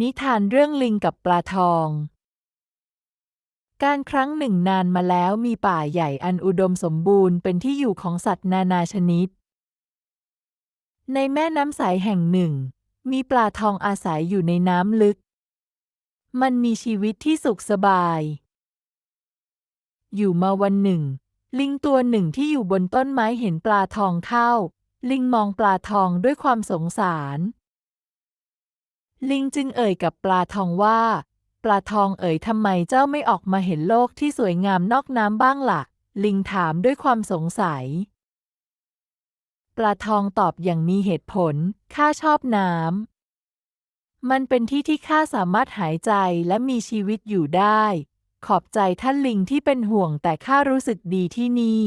นิทานเรื่องลิงกับปลาทอง การครั้งหนึ่งนานมาแล้วมีป่าใหญ่อันอุดมสมบูรณ์เป็นที่อยู่ของสัตว์นานาชนิด ในแม่น้ำใสแห่งหนึ่ง มีปลาทองอาศัยอยู่ในน้ำลึก มันมีชีวิตที่สุขสบาย อยู่มาวันหนึ่ง ลิงตัวหนึ่งที่อยู่บนต้นไม้เห็นปลาทองเข้า ลิงมองปลาทองด้วยความสงสาร ลิงจึงเอ่ยกับปลาทองว่า ปลาทองเอ่ยทำไมเจ้าไม่ออกมาเห็นโลกที่สวยงามนอกน้ำบ้างละ่ะ ลิงถามด้วยความสงสัย ปลาทองตอบอย่างมีเหตุผล ข้าชอบน้ำ มันเป็นที่ที่ข้าสามารถหายใจและมีชีวิตอยู่ได้ ขอบใจท่านลิงที่เป็นห่วงแต่ข้ารู้สึกดีที่นี่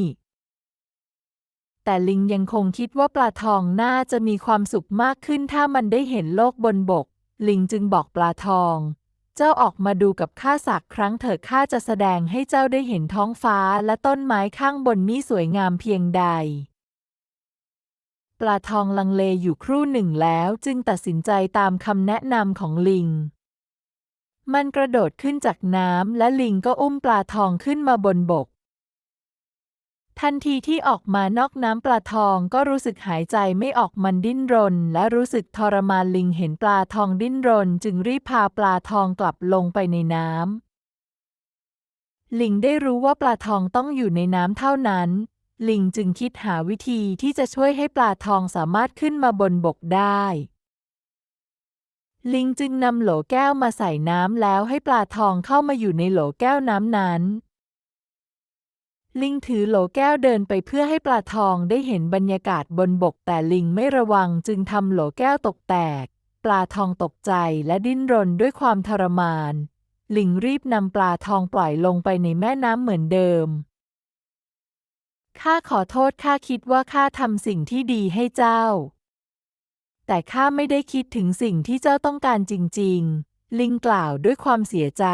แต่ลิงยังคงคิดว่าปลาทองน่าจะมีความสุขมากขึ้นถ้ามันได้เห็นโลกบนบก ลิงจึงบอกปลาทอง เจ้าออกมาดูกับข้าสักครั้งเถิดข้าจะแสดงให้เจ้าได้เห็นท้องฟ้าและต้นไม้ข้างบนนี้สวยงามเพียงใด ปลาทองลังเลอยู่ครู่หนึ่งแล้วจึงตัดสินใจตามคำแนะนำของลิง มันกระโดดขึ้นจากน้ำและลิงก็อุ้มปลาทองขึ้นมาบนบก ทันทีที่ออกมานอกน้ำปลาทองก็รู้สึกหายใจไม่ออกมันดิ้นรน และรู้สึกทรมานลิงเห็นปลาทองดิ้นรน จึงรีบพาปลาทองกลับลงไปในน้ำลิงได้รู้ว่าปลาทองต้องอยู่ในน้ำเท่านั้น ลิงจึงคิดหาวิธีที่จะช่วยให้ปลาทองสามารถขึ้นมาบนบกได้ ลิงจึงนำโหลแก้วมาใส่น้ำแล้วให้ปลาทองเข้ามาอยู่ในโหลแก้วน้ำนั้น ลิงถือโหลแก้วเดินไปเพื่อให้ปลาทองได้เห็นบรรยากาศบนบกแต่ลิงไม่ระวังจึงทำโหลแก้วตกแตก ปลาทองตกใจและดิ้นรนด้วยความทรมาน ลิงรีบนำปลาทองปล่อยลงไปในแม่น้ำเหมือนเดิม ข้าขอโทษข้าคิดว่าข้าทำสิ่งที่ดีให้เจ้า แต่ข้าไม่ได้คิดถึงสิ่งที่เจ้าต้องการจริง ๆ ลิงกล่าวด้วยความเสียใจ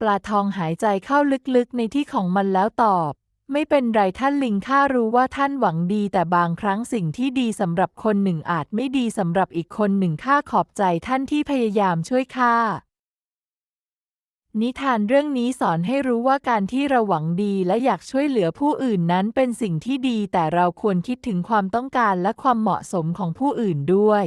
ปลาทองหายใจเข้าลึกๆในที่ของมันแล้วตอบ ไม่เป็นไรท่านลิงข้ารู้ว่าท่านหวังดี แต่บางครั้งสิ่งที่ดีสำหรับคนหนึ่งอาจไม่ดีสำหรับอีกคนหนึ่งข้าขอบใจท่านที่พยายามช่วยข้านิทานเรื่องนี้สอนให้รู้ว่าการที่เราหวังดีและอยากช่วยเหลือผู้อื่นนั้นเป็นสิ่งที่ดี แต่เราควรคิดถึงความต้องการและความเหมาะสมของผู้อื่นด้วย